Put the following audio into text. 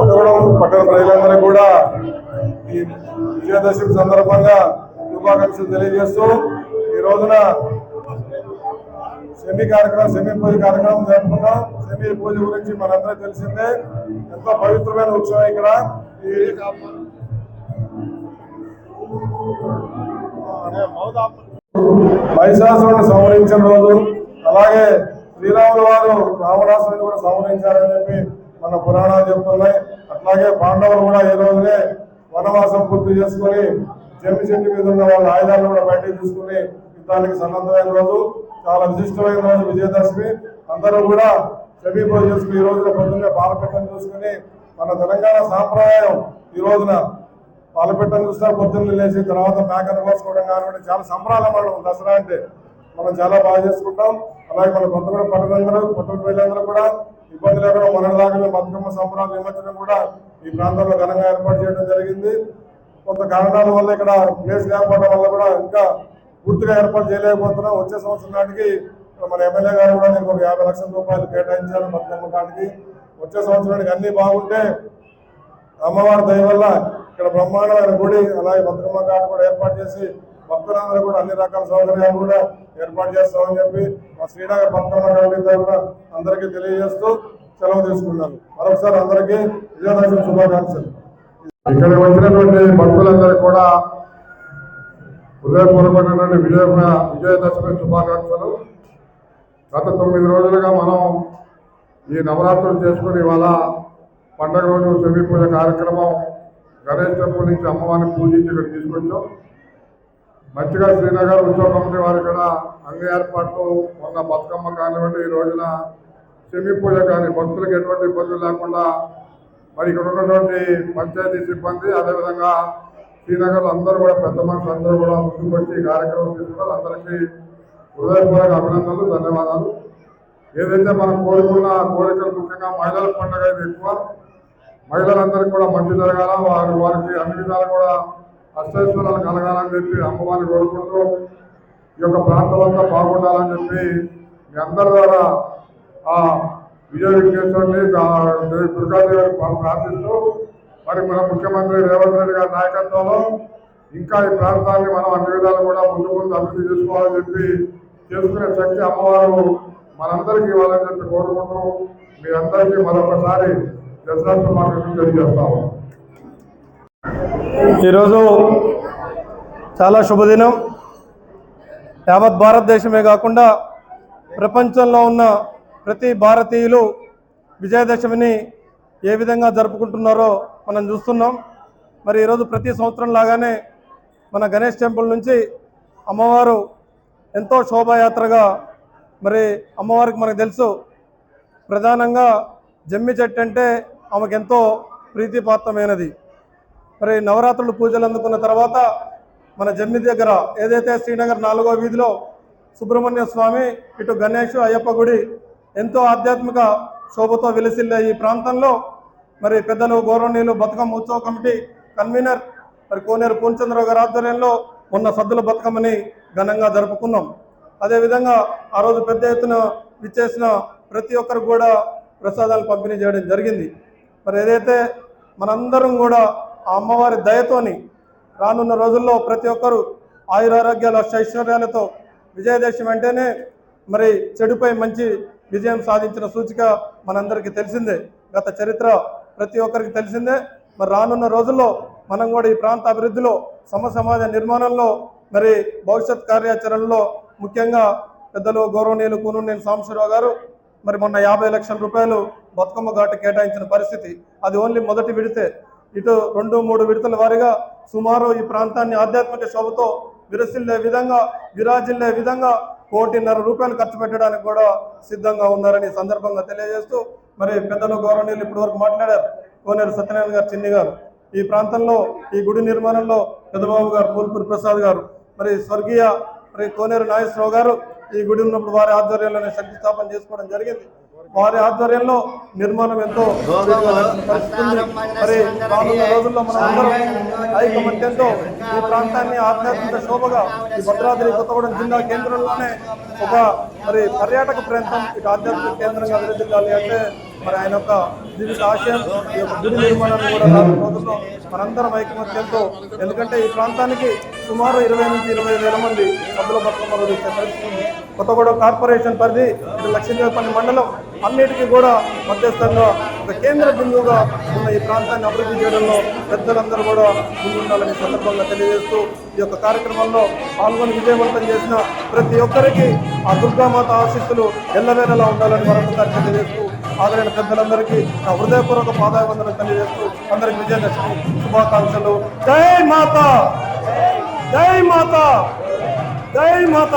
కొత్తగూడెం పట్టణ ప్రజలందరూ కూడా ఈ విజయదశమి సందర్భంగా శుభాకాంక్షలు తెలియజేస్తూ ఈ రోజున సెమీ కార్యక్రమం సెమీ పూజ కార్యక్రమం జరుపుకున్నాం. సెమీ పూజ గురించి మనందరూ తెలిసిందే. ఎంతో పవిత్రమైన ఉత్సవం ఇక్కడ. ఈ మహిషాసురుని సంహరించిన రోజు అలాగే శ్రీరాముల వారు రావణాసురుని కూడా సంహరించారని చెప్పి మన పురాణాలు చెప్తున్నాయి. అట్లాగే పాండవులు కూడా ఈ రోజునే వనవాసం పూర్తి చేసుకొని జమ్మి చెట్టు మీద ఉన్న వాళ్ళ ఆయుధాలను కూడా బయటకు తీసుకుని యుద్ధానికి సన్నద్ధమైన రోజు చాలా విశిష్టమైన రోజు విజయదశమి. అందరూ కూడా చెవి చేసుకుని ఈ రోజున పొద్దున్నే పాలపెట్టను చూసుకుని మన తెలంగాణ సాంప్రదాయం ఈ రోజున పాలపెట్టను చూస్తే పొద్దున్న లేచి తర్వాత మేకను కోసుకోవడం కానివ్వండి చాలా సంబరాలు మనం దసరా అంటే మనం చాలా బాగా చేసుకుంటాం. అలాగే మన కొత్తగూడెం పట్టణందరూ పట్టణ ప్రజలందరూ కూడా ఇబ్బంది లేకుండా మన బతుకమ్మ సంబరాలు నిమజ్జనం కూడా ఈ ప్రాంతంలో ఘనంగా ఏర్పాటు చేయడం జరిగింది. కొంత కారణాల వల్ల ఇక్కడ ప్లేస్ లేకపోవడం వల్ల కూడా ఇంకా పూర్తిగా ఏర్పాటు చేయలేకపోతున్నాం. వచ్చే సంవత్సరం నాటికి మన ఎమ్మెల్యే గారు కూడా నేను ఒక యాభై లక్షల రూపాయలు కేటాయించారు బతుకమ్మ కాడికి. వచ్చే సంవత్సరానికి అన్నీ బాగుంటే అమ్మవారి దయ వల్ల ఇక్కడ బ్రహ్మాండమైన గుడి అలాగే బతుకమ్మ ఘాట్ కూడా ఏర్పాటు చేసి భక్తులందరూ కూడా అన్ని రకాల సౌకర్యాలు కూడా ఏర్పాటు చేస్తామని చెప్పి మా శ్రీనగర్ భక్తుల కమిటీ తరఫున అందరికీ తెలియజేస్తూ సెలవు తీసుకున్నాను. మరొకసారి అందరికీ విజయదశమి శుభాకాంక్షలు. ఇక్కడ వచ్చినటువంటి భక్తులందరికీ కూడా హృదయపూర్వకమైనటువంటి విజయ విజయదశమి శుభాకాంక్షలు. గత తొమ్మిది రోజులుగా మనం ఈ నవరాత్రులు చేసుకుని ఇవాళ పండగ రోజు చెవి పూజ కార్యక్రమం గణేష్ టెంపుల్ నుంచి అమ్మవారిని పూజించి ఇక్కడ తీసుకొచ్చాం. మంచిగా శ్రీనగర్ ఉత్సవ కమిటీ వారు కూడా అన్ని ఏర్పాట్లు మొన్న బతుకమ్మ కానివ్వండి ఈ రోజున సెమీ పూజ కానీ భక్తులకు ఎటువంటి ఇబ్బందులు లేకుండా మరి ఇక్కడ ఉన్నటువంటి పంచాయతీ సిబ్బంది అదేవిధంగా శ్రీనగర్ అందరూ కూడా పెద్ద మనుషులు అందరూ కూడా ముందుకు వచ్చి ఈ కార్యక్రమం తీసుకున్నారు. అందరికీ హృదయపూర్వక అభినందనలు ధన్యవాదాలు. ఏదైతే మనం కోరుకున్న కోరికలు ముఖ్యంగా మహిళల పండుగ ఇది ఎక్కువ. మహిళలందరికీ కూడా మంచి జరగాల. వారు వారికి అన్ని విధాలు కూడా అష్టైశ్వర్యాలు కలగాలని చెప్పి అమ్మవారిని కోరుకుంటూ ఈ యొక్క ప్రాంతం అంతా బాగుండాలని చెప్పి మీ అందరి ద్వారా ఆ విజయ విఘ్నేశ్వరుని దేవి దుర్గాదేవిని ప్రార్థిస్తూ మరి మన ముఖ్యమంత్రి రేవంత్ రెడ్డి గారి నాయకత్వంలో ఇంకా ఈ ప్రాంతాన్ని మనం అన్ని విధాలు కూడా ముందు ముందు అభివృద్ధి చేసుకోవాలని చెప్పి చేసుకునే శక్తి అమ్మవారు మనందరికీ ఇవ్వాలని చెప్పి కోరుకుంటూ మీ అందరికీ మరొకసారి దసరా శుభాకాంక్షలు తెలియజేస్తాము ఈరోజు చాలా శుభదినం. యావత్ భారతదేశమే కాకుండా ప్రపంచంలో ఉన్న ప్రతి భారతీయులు విజయదశమిని ఏ విధంగా జరుపుకుంటున్నారో మనం చూస్తున్నాం. మరి ఈరోజు ప్రతి సంవత్సరం లాగానే మన గణేష్ టెంపుల్ నుంచి అమ్మవారు ఎంతో శోభాయాత్రగా మరి అమ్మవారికి మనకు తెలుసు. ప్రధానంగా జమ్మి చెట్టు అంటే ఆమెకు ఎంతో ప్రీతిపాత్రమైనది. మరి నవరాత్రులు పూజలు అందుకున్న తర్వాత మన జమ్మి దగ్గర ఏదైతే శ్రీనగర్ నాలుగో వీధిలో సుబ్రహ్మణ్య స్వామి ఇటు గణేష్ అయ్యప్ప గుడి ఎంతో ఆధ్యాత్మిక శోభతో వెలిసిల్లే ఈ ప్రాంతంలో మరి పెద్దలు గౌరవనీయులు బతుకమ్మ ఉత్సవ కమిటీ కన్వీనర్ మరి కోనేరు పూర్ణచంద్రరావు గారి ఆధ్వర్యంలో మొన్న సద్దుల బతుకమ్మని ఘనంగా జరుపుకున్నాం. అదేవిధంగా ఆ రోజు పెద్ద ఎత్తున విచ్చేసిన ప్రతి ఒక్కరు కూడా ప్రసాదాలు పంపిణీ చేయడం జరిగింది. మరి ఏదైతే మనందరం కూడా ఆ అమ్మవారి దయతోని రానున్న రోజుల్లో ప్రతి ఒక్కరూ ఆయురారోగ్యాల ఐశ్వర్యాలతో విజయదశమి అంటేనే మరి చెడుపై మంచి విజయం సాధించిన సూచిక మనందరికీ తెలిసిందే. గత చరిత్ర ప్రతి ఒక్కరికి తెలిసిందే. మరి రానున్న రోజుల్లో మనం కూడా ఈ ప్రాంత అభివృద్ధిలో సమ సమాజ నిర్మాణంలో మరి భవిష్యత్ కార్యాచరణలో ముఖ్యంగా పెద్దలు గౌరవనీయులు కూనూరు సాంబశివరావు గారు మరి మొన్న యాభై లక్షల రూపాయలు బతుకమ్మ ఘాటు కేటాయించిన పరిస్థితి అది ఓన్లీ మొదటి విడితే ఇటు రెండు మూడు విడతల వారీగా సుమారు ఈ ప్రాంతాన్ని ఆధ్యాత్మిక శోభతో విరసిల్లే విధంగా విరాజిల్లే విధంగా కోటిన్నర రూపాయలు ఖర్చు పెట్టడానికి కూడా సిద్ధంగా ఉన్నారని ఈ సందర్భంగా తెలియజేస్తూ మరి పెద్దలు గౌరవనీయులు ఇప్పటి వరకు మాట్లాడారు. కోనేరు సత్యనారాయణ గారు చిన్ని గారు. ఈ ప్రాంతంలో ఈ గుడి నిర్మాణంలో పెద్దబాబు గారు పూల్పూరి ప్రసాద్ గారు. మరి స్వర్గీయ మరి కోనేరు నాగేశ్వరరావు గారు ఈ గుడి ఉన్నప్పుడు వారి ఆధ్వర్యంలోనే శంకుస్థాపన చేసుకోవడం జరిగింది వారి ఆధ్వర్యంలో నిర్మాణం ఎంతో. మరి రానున్న రోజుల్లో మనం అందరం ఐకమత్యంతో ఈ ప్రాంతాన్ని ఆధ్యాత్మిక శోభగా ఈ భద్రాద్రి కొత్తగూడెం జిల్లా కేంద్రంలోనే ఒక మరి పర్యాటక ప్రాంతం ఇటు ఆధ్యాత్మిక కేంద్రంగా అభివృద్ధి కావాలి అంటే మరి ఆయన యొక్క జీవిత ఆశయం ఈ యొక్క గుడి నిర్మాణాన్ని కూడా రానున్న రోజుల్లో మనందరం ఐకమత్యంతో ఎందుకంటే ఈ ప్రాంతానికి సుమారు ఇరవై నుంచి ఇరవై వేల మంది సభ్యుల భక్తులు వచ్చే కొత్తగూడెం కార్పొరేషన్ పరిధి ఇటు లక్ష్మీదేవపల్లి మండలం అన్నిటికీ కూడా మధ్యస్థంగా ఒక కేంద్ర బిందువుగా ఉన్న ఈ ప్రాంతాన్ని అభివృద్ధి చేయడంలో పెద్దలందరూ కూడా ముందుండాలని సందర్భంగా తెలియజేస్తూ ఈ యొక్క కార్యక్రమంలో పాల్గొని విజయవంతం చేసిన ప్రతి ఒక్కరికి ఆ దుర్గామాత ఆశీస్సులు ఎల్లవేళలా ఉండాలని మరొకసారి తెలియజేస్తూ ఆదరణ పెద్దలందరికీ నా హృదయపూర్వక పాదాభివందనం తెలియజేస్తూ అందరికి విజయదశమి శుభాకాంక్షలు. జై మాత! జై మాత! జై మాత!